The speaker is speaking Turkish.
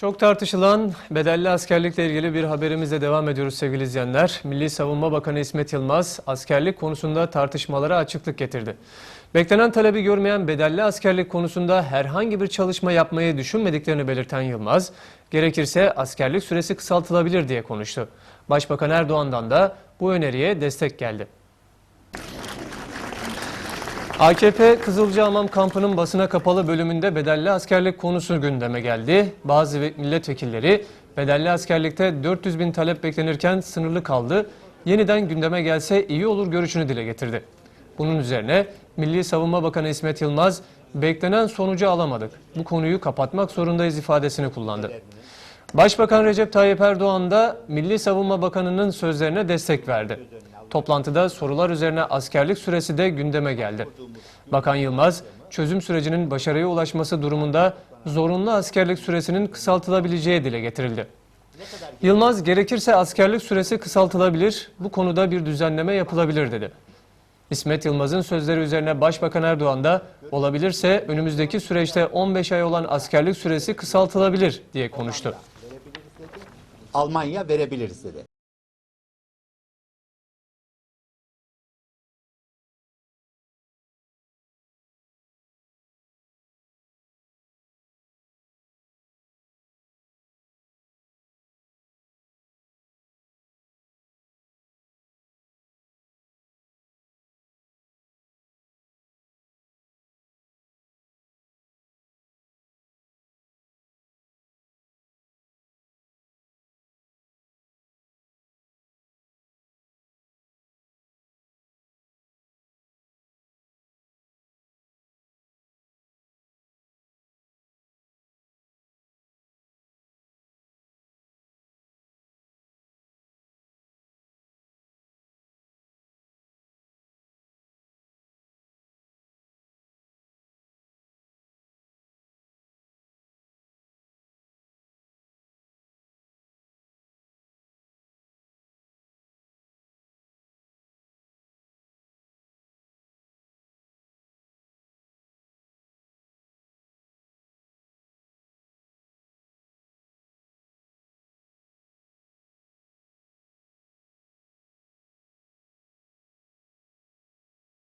Çok tartışılan bedelli askerlikle ilgili bir haberimizle devam ediyoruz sevgili izleyenler. Milli Savunma Bakanı İsmet Yılmaz askerlik konusunda tartışmalara açıklık getirdi. Beklenen talebi görmeyen bedelli askerlik konusunda herhangi bir çalışma yapmayı düşünmediklerini belirten Yılmaz, gerekirse askerlik süresi kısaltılabilir diye konuştu. Başbakan Erdoğan'dan da bu öneriye destek geldi. AKP Kızılcahamam kampının basına kapalı bölümünde bedelli askerlik konusu gündeme geldi. Bazı ve- milletvekilleri bedelli askerlikte 400 bin talep beklenirken sınırlı kaldı. Yeniden gündeme gelse iyi olur görüşünü dile getirdi. Bunun üzerine Milli Savunma Bakanı İsmet Yılmaz beklenen sonucu alamadık. Bu konuyu kapatmak zorundayız ifadesini kullandı. Başbakan Recep Tayyip Erdoğan da Milli Savunma Bakanı'nın sözlerine destek verdi. Toplantıda sorular üzerine askerlik süresi de gündeme geldi. Bakan Yılmaz, çözüm sürecinin başarıya ulaşması durumunda zorunlu askerlik süresinin kısaltılabileceği dile getirildi. Yılmaz, gerekirse askerlik süresi kısaltılabilir, bu konuda bir düzenleme yapılabilir dedi. İsmet Yılmaz'ın sözleri üzerine Başbakan Erdoğan da olabilirse önümüzdeki süreçte 15 ay olan askerlik süresi kısaltılabilir diye konuştu. Almanya verebiliriz dedi.